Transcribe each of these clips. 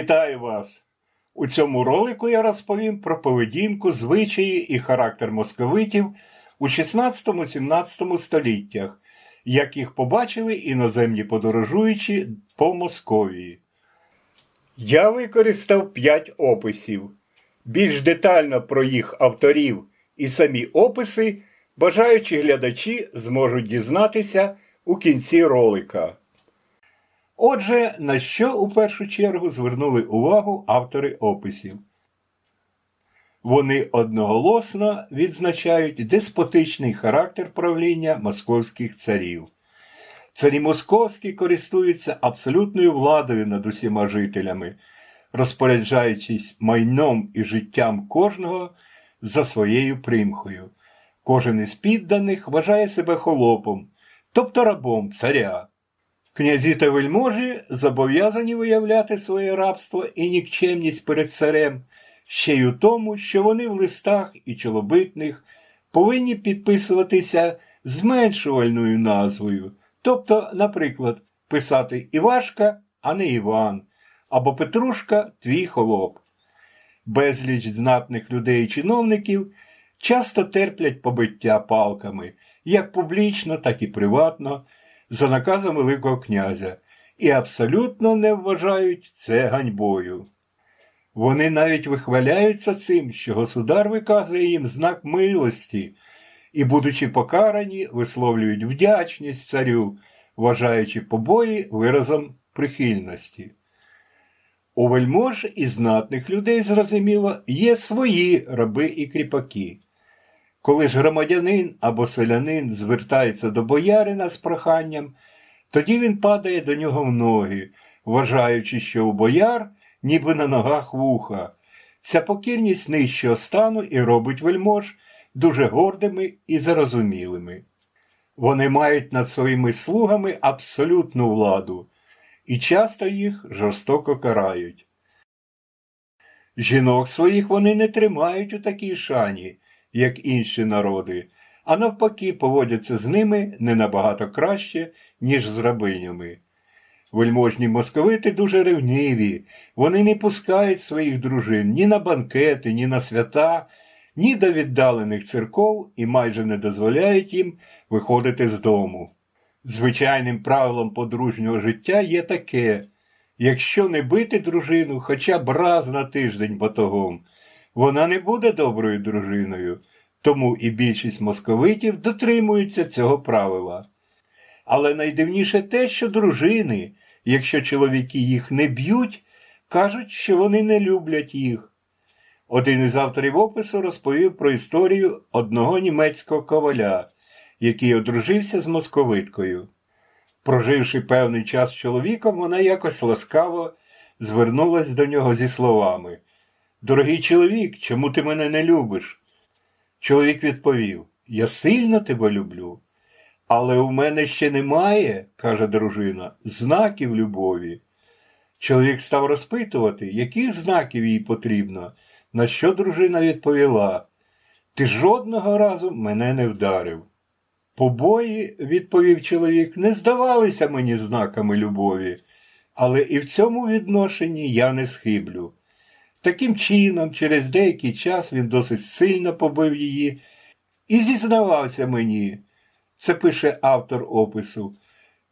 Вітаю вас! У цьому ролику я розповім про поведінку, звичаї і характер московитів у 16-17 століттях, як їх побачили іноземні подорожуючі по Московії. Я використав п'ять описів. Більш детально про їх авторів і самі описи бажаючі глядачі зможуть дізнатися у кінці ролика. Отже, на що у першу чергу звернули увагу автори описів? Вони одноголосно відзначають деспотичний характер правління московських царів. Царі московські користуються абсолютною владою над усіма жителями, розпоряджаючись майном і життям кожного за своєю примхою. Кожен із підданих вважає себе холопом, тобто рабом царя. Князі та вельможі зобов'язані виявляти своє рабство і нікчемність перед царем, ще й у тому, що вони в листах і чолобитних повинні підписуватися зменшувальною назвою, тобто, наприклад, писати Івашка, а не Іван, або Петрушка твій холоп. Безліч знатних людей і чиновників часто терплять побиття палками, як публічно, так і приватно за наказом Великого князя і абсолютно не вважають це ганьбою. Вони навіть вихваляються цим, що государ виказує їм знак милості і, будучи покарані, висловлюють вдячність царю, вважаючи побої виразом прихильності. У вельмож і знатних людей, зрозуміло, є свої раби і кріпаки. Коли ж громадянин або селянин звертається до боярина з проханням, тоді він падає до нього в ноги, вважаючи, що у бояр ніби на ногах вуха. Ця покірність нижчого стану і робить вельмож дуже гордими і зарозумілими. Вони мають над своїми слугами абсолютну владу і часто їх жорстоко карають. Жінок своїх вони не тримають у такій шані як інші народи, а навпаки поводяться з ними не набагато краще, ніж з рабинями. Вельможні московити дуже ревниві, вони не пускають своїх дружин ні на банкети, ні на свята, ні до віддалених церков і майже не дозволяють їм виходити з дому. Звичайним правилом подружнього життя є таке якщо не бити дружину хоча б раз на тиждень батогом, вона не буде доброю дружиною, тому і більшість московитів дотримуються цього правила. Але найдивніше те, що дружини, якщо чоловіки їх не б'ють, кажуть, що вони не люблять їх. Один із авторів опису розповів про історію одного німецького коваля, який одружився з московиткою. Проживши певний час з чоловіком, вона якось ласкаво звернулась до нього зі словами Дорогий чоловік, чому ти мене не любиш? Чоловік відповів Я сильно тебе люблю, але у мене ще немає, каже дружина, знаків любові. Чоловік став розпитувати, яких знаків їй потрібно, на що дружина відповіла Ти жодного разу мене не вдарив. Побої, відповів чоловік, не здавалися мені знаками любові, але і в цьому відношенні я не схиблю. Таким чином, через деякий час він досить сильно побив її і зізнавався мені, це пише автор опису,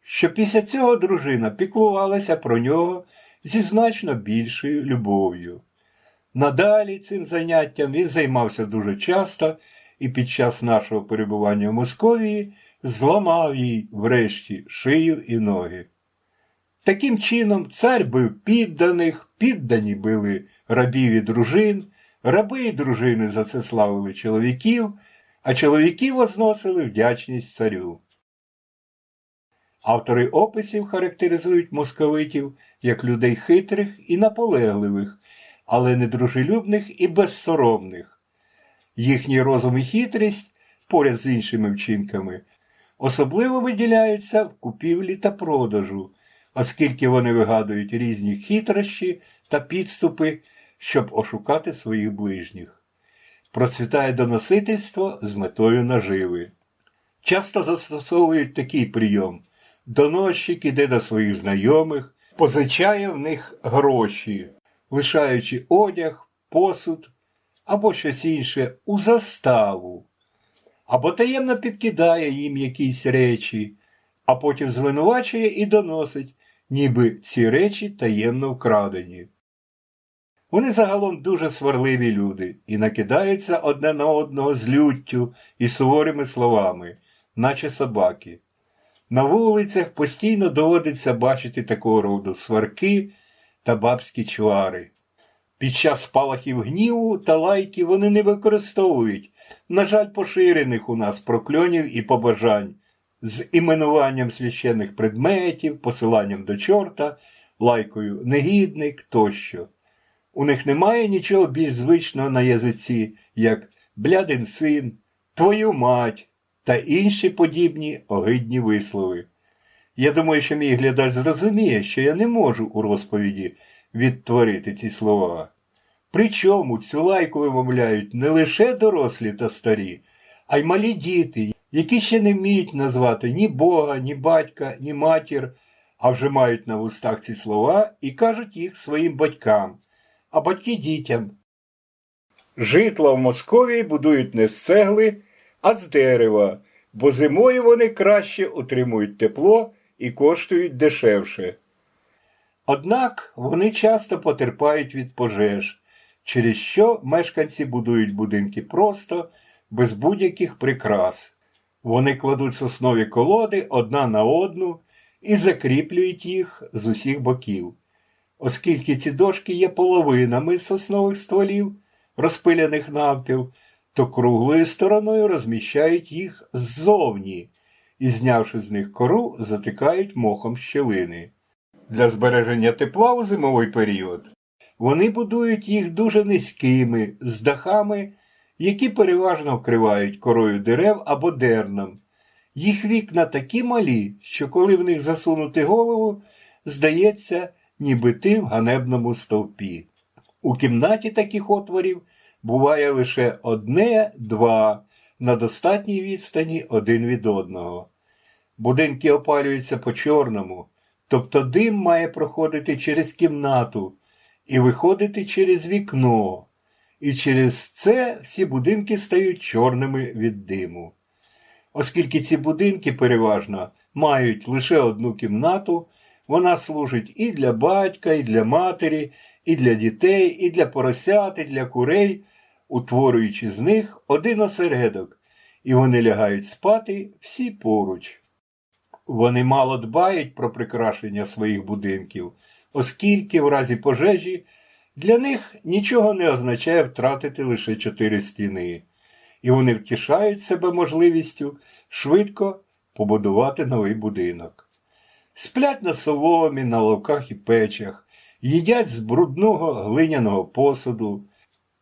що після цього дружина піклувалася про нього зі значно більшою любов'ю. Надалі цим заняттям він займався дуже часто і під час нашого перебування в Московії зламав їй врешті шию і ноги. Таким чином, цар бив підданих, піддані били рабів і дружин, раби і дружини за це славили чоловіків, а чоловіки возносили вдячність царю. Автори описів характеризують московитів як людей хитрих і наполегливих, але недружелюбних і безсоромних. Їхній розум і хитрість, поряд з іншими вчинками, особливо виділяються в купівлі та продажу, оскільки вони вигадують різні хитрощі та підступи, щоб ошукати своїх ближніх. Процвітає доносительство з метою наживи. Часто застосовують такий прийом. Доносчик іде до своїх знайомих, позичає в них гроші, лишаючи одяг, посуд або щось інше у заставу, або таємно підкидає їм якісь речі, а потім звинувачує і доносить, ніби ці речі таємно вкрадені. Вони загалом дуже сварливі люди і накидаються одне на одного з люттю і суворими словами, наче собаки. На вулицях постійно доводиться бачити такого роду сварки та бабські чвари. Під час спалахів гніву та лайки вони не використовують, на жаль, поширених у нас прокльонів і побажань з іменуванням священних предметів, посиланням до чорта, лайкою негідник тощо. У них немає нічого більш звичного на язиці, як блядин син, твою мать та інші подібні огидні вислови. Я думаю, що мій глядач зрозуміє, що я не можу у розповіді відтворити ці слова. Причому цю лайку вимовляють не лише дорослі та старі, а й малі діти, які ще не вміють назвати ні Бога, ні батька, ні матір, а вже мають на вустах ці слова і кажуть їх своїм батькам, а батьки дітям. Житла в Московії будують не з цегли, а з дерева, бо зимою вони краще утримують тепло і коштують дешевше. Однак вони часто потерпають від пожеж, через що мешканці будують будинки просто, без будь-яких прикрас. Вони кладуть соснові колоди одна на одну і закріплюють їх з усіх боків. Оскільки ці дошки є половинами соснових стволів, розпиляних навпіл, то круглою стороною розміщають їх ззовні і, знявши з них кору, затикають мохом щілини. Для збереження тепла у зимовий період вони будують їх дуже низькими, з дахами, які переважно вкривають корою дерев або дерном. Їх вікна такі малі, що коли в них засунути голову, здається, ніби ти в ганебному стовпі. У кімнаті таких отворів буває лише одне-два на достатній відстані один від одного. Будинки опалюються по чорному, тобто дим має проходити через кімнату і виходити через вікно, і через це всі будинки стають чорними від диму. Оскільки ці будинки переважно мають лише одну кімнату, вона служить і для батька, і для матері, і для дітей, і для поросят, і для курей, утворюючи з них один осередок, і вони лягають спати всі поруч. Вони мало дбають про прикрашення своїх будинків, оскільки в разі пожежі для них нічого не означає втратити лише чотири стіни, і вони втішають себе можливістю швидко побудувати новий будинок. Сплять на соломі, на ловках і печах, їдять з брудного глиняного посуду,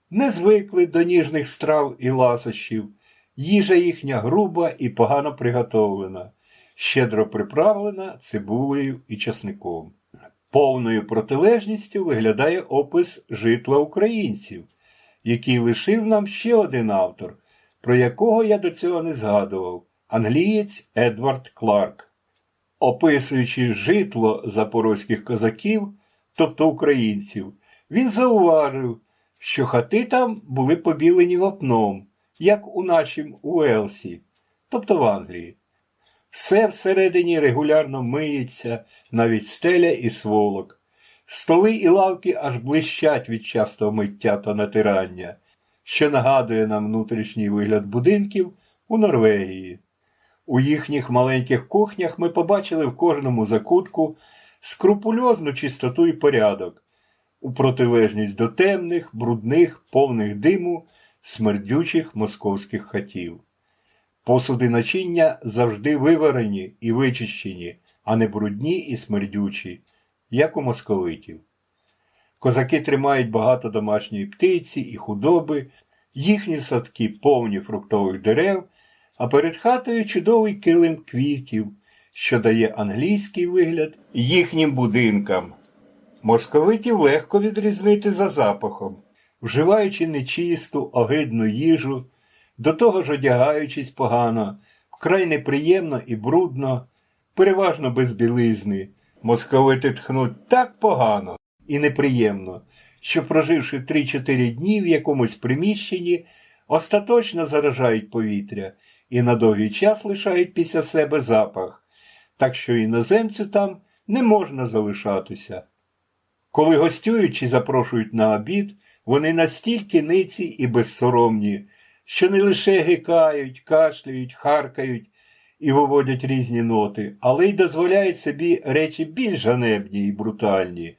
не звикли до ніжних страв і ласощів, їжа їхня груба і погано приготовлена, щедро приправлена цибулею і часником. Повною протилежністю виглядає опис житла українців, який лишив нам ще один автор, про якого я до цього не згадував англієць Едвард Кларк. Описуючи житло запорозьких козаків, тобто українців, він зауважив, що хати там були побілені вапном, як у нашім Уелсі, тобто в Англії. Все всередині регулярно миється, навіть стеля і сволок. Столи і лавки аж блищать від частого миття та натирання, що нагадує нам внутрішній вигляд будинків у Норвегії. У їхніх маленьких кухнях ми побачили в кожному закутку скрупульозну чистоту і порядок, у протилежність до темних, брудних, повних диму, смердючих московських хатів. Посуди начиння завжди виварені і вичищені, а не брудні і смердючі, як у московитів. Козаки тримають багато домашньої птиці і худоби, їхні садки повні фруктових дерев, а перед хатою чудовий килим квітів, що дає англійський вигляд їхнім будинкам. Московитів легко відрізнити за запахом, вживаючи нечисту, огидну їжу, до того ж одягаючись погано, вкрай неприємно і брудно, переважно без білизни, Московити тхнуть так погано і неприємно, що, проживши 3-4 дні в якомусь приміщенні, остаточно заражають повітря і на довгий час лишають після себе запах, так що іноземцю там не можна залишатися. Коли гостюють чи запрошують на обід, вони настільки ниці і безсоромні, що не лише гикають, кашляють, харкають і виводять різні ноти, але й дозволяють собі речі більш ганебні і брутальні,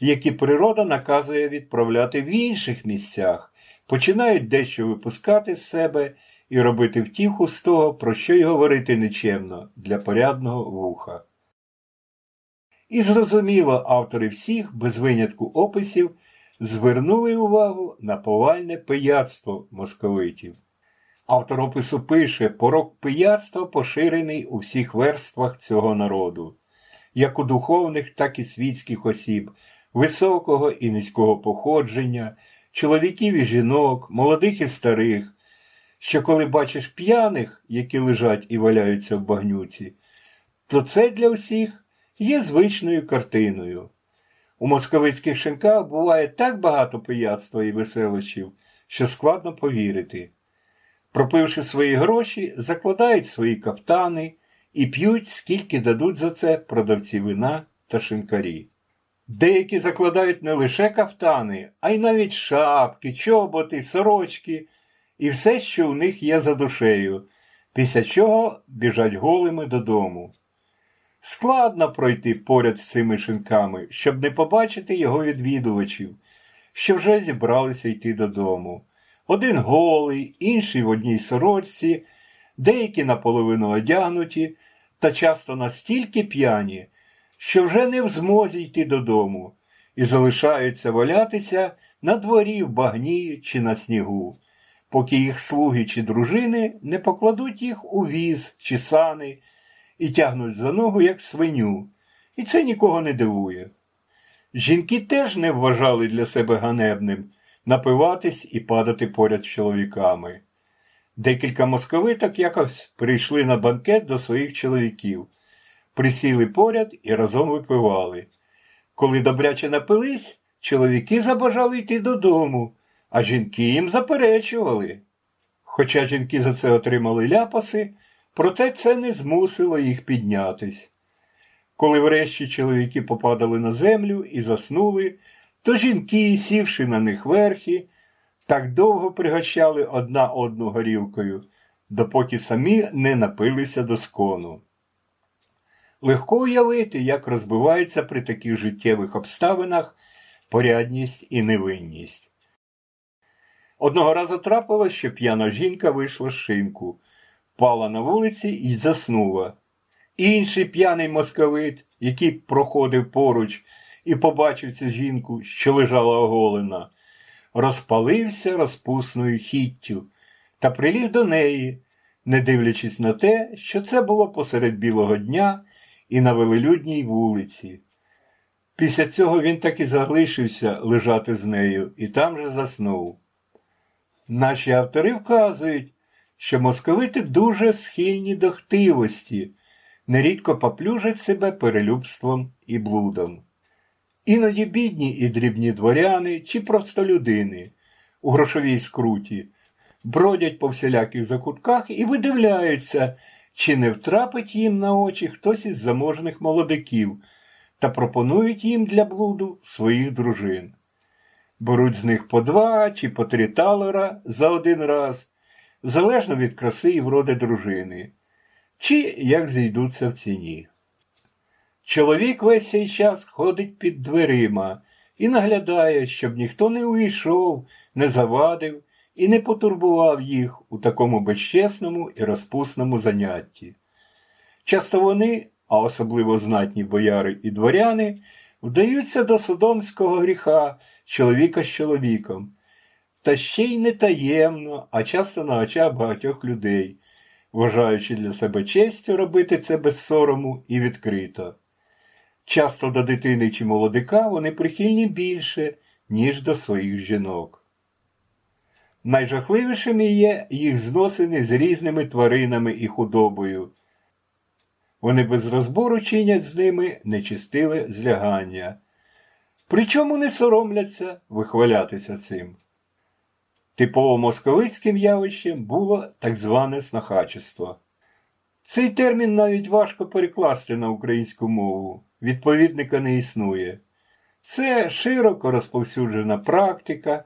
які природа наказує відправляти в інших місцях, починають дещо випускати з себе і робити втіху з того, про що й говорити нечемно для порядного вуха. І зрозуміло, автори всіх, без винятку описів, звернули увагу на повальне пияцтво московитів. Автор опису пише, порок пияцтва поширений у всіх верствах цього народу, як у духовних, так і світських осіб, високого і низького походження, чоловіків і жінок, молодих і старих, що коли бачиш п'яних, які лежать і валяються в багнюці, то це для всіх є звичною картиною. У московицьких шинках буває так багато пияцтва і веселощів, що складно повірити. Пропивши свої гроші, закладають свої кафтани і п'ють, скільки дадуть за це продавці вина та шинкарі. Деякі закладають не лише кафтани, а й навіть шапки, чоботи, сорочки і все, що у них є за душею, після чого біжать голими додому. Складно пройти поряд з цими шинками, щоб не побачити його відвідувачів, що вже зібралися йти додому. Один голий, інший в одній сорочці, деякі наполовину одягнуті, та часто настільки п'яні, що вже не в змозі йти додому і залишаються валятися на дворі в багні чи на снігу, поки їх слуги чи дружини не покладуть їх у віз чи сани і тягнуть за ногу, як свиню, і це нікого не дивує. Жінки теж не вважали для себе ганебним напиватись і падати поряд з чоловіками. Декілька московиток якось прийшли на банкет до своїх чоловіків, присіли поряд і разом випивали. Коли добряче напились, чоловіки забажали йти додому, а жінки їм заперечували. Хоча жінки за це отримали ляпаси, проте це не змусило їх піднятись. Коли врешті чоловіки попадали на землю і заснули, то жінки, сівши на них верхи, так довго пригощали одна одну горілкою, допоки самі не напилися до скону. Легко уявити, як розбивається при таких життєвих обставинах порядність і невинність. Одного разу трапилось, що п'яна жінка вийшла з шинку, впала на вулиці і заснула. Інший п'яний московит, який проходив поруч і побачив цю жінку, що лежала оголена, розпалився розпусною хіттю та приліг до неї, не дивлячись на те, що це було посеред білого дня і на велелюдній вулиці. Після цього він так і залишився лежати з нею і там же заснув. Наші автори вказують, що московити дуже схильні до хтивості, нерідко поплюжать себе перелюбством і блудом. Іноді бідні і дрібні дворяни чи просто людини у грошовій скруті бродять по всіляких закутках і видивляються, чи не втрапить їм на очі хтось із заможних молодиків та пропонують їм для блуду своїх дружин. Беруть з них по два чи по три талера за один раз, залежно від краси і вроди дружини, чи як зійдуться в ціні. Чоловік весь цей час ходить під дверима і наглядає, щоб ніхто не увійшов, не завадив і не потурбував їх у такому безчесному і розпусному занятті. Часто вони, а особливо знатні бояри і дворяни, вдаються до содомського гріха чоловіка з чоловіком, та ще й не таємно, а часто на очах багатьох людей, вважаючи для себе честю робити це без сорому і відкрито. Часто до дитини чи молодика вони прихильні більше, ніж до своїх жінок. Найжахливішими є їх зносини з різними тваринами і худобою. Вони без розбору чинять з ними нечистиве злягання. Причому не соромляться вихвалятися цим. Типово московицьким явищем було так зване снахачество. Цей термін навіть важко перекласти на українську мову, відповідника не існує. Це широко розповсюджена практика,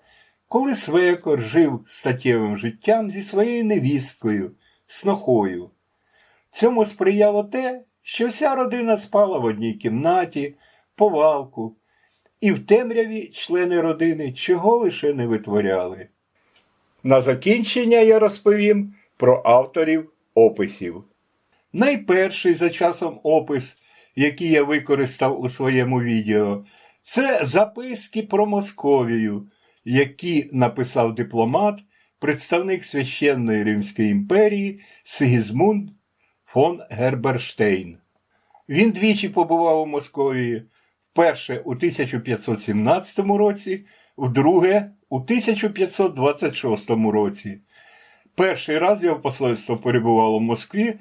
коли свекор жив статтєвим життям зі своєю невісткою, снохою. Цьому сприяло те, що вся родина спала в одній кімнаті, повалку, і в темряві члени родини чого лише не витворяли. На закінчення я розповім про авторів описів. Найперший за часом опис, який я використав у своєму відео, це записки про Московію, які написав дипломат, представник священної Римської імперії Сигізмунд фон Герберштейн. Він двічі побував у Московії, вперше у 1517 році, вдруге у 1526 році. Перший раз його посольство перебувало в Москві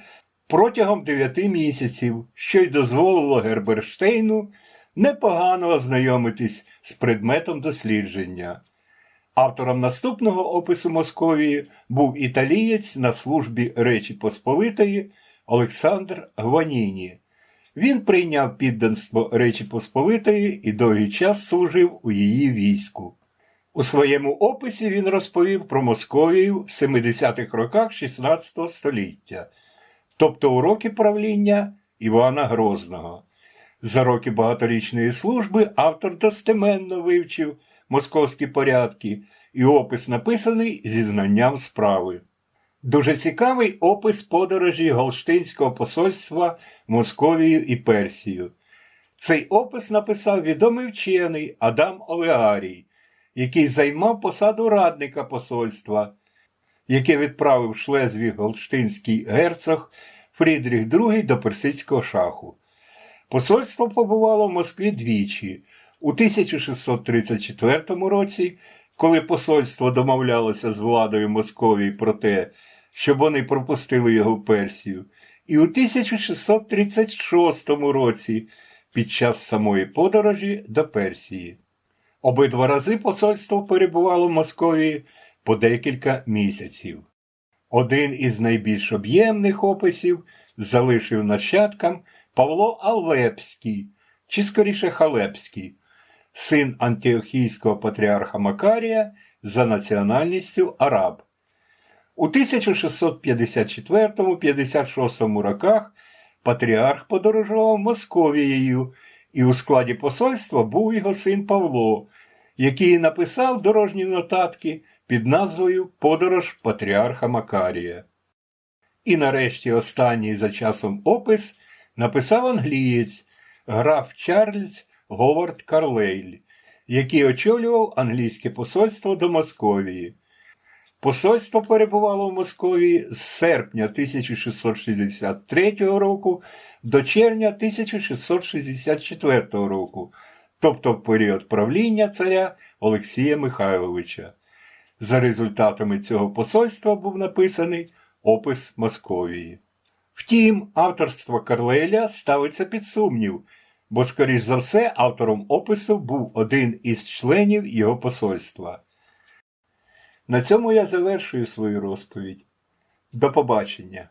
протягом 9 місяців, що й дозволило Герберштейну непогано ознайомитись з предметом дослідження. Автором наступного опису Московії був італієць на службі Речі Посполитої Олександр Гваніні. Він прийняв підданство Речі Посполитої і довгий час служив у її війську. У своєму описі він розповів про Московію в 70-х роках 16 століття, тобто у роки правління Івана Грозного. За роки багаторічної служби автор достеменно вивчив московські порядки, і опис написаний зі знанням справи. Дуже цікавий опис подорожі Голштинського посольства Московію і Персію. Цей опис написав відомий вчений Адам Олеарій, який займав посаду радника посольства, яке відправив Шлезвіг Голштинський герцог Фрідріх II до персидського шаху. Посольство побувало в Москві двічі у 1634 році, коли посольство домовлялося з владою Московії про те, щоб вони пропустили його в Персію, і у 1636 році під час самої подорожі до Персії. Обидва рази посольство перебувало в Московії по декілька місяців. Один із найбільш об'ємних описів залишив нащадкам Павло Алвепський, чи скоріше Халепський, син антиохійського патріарха Макарія за національністю араб. У 1654-56 роках патріарх подорожував Московією, і у складі посольства був його син Павло, який написав дорожні нотатки під назвою Подорож патріарха Макарія. І нарешті останній за часом опис написав англієць граф Чарльз Говард Карлейль, який очолював англійське посольство до Московії. Посольство перебувало в Московії з серпня 1663 року до червня 1664 року, тобто в період правління царя Олексія Михайловича. За результатами цього посольства був написаний опис Московії. Втім, авторство Карлеля ставиться під сумнів, бо, скоріш за все, автором опису був один із членів його посольства. На цьому я завершую свою розповідь. До побачення!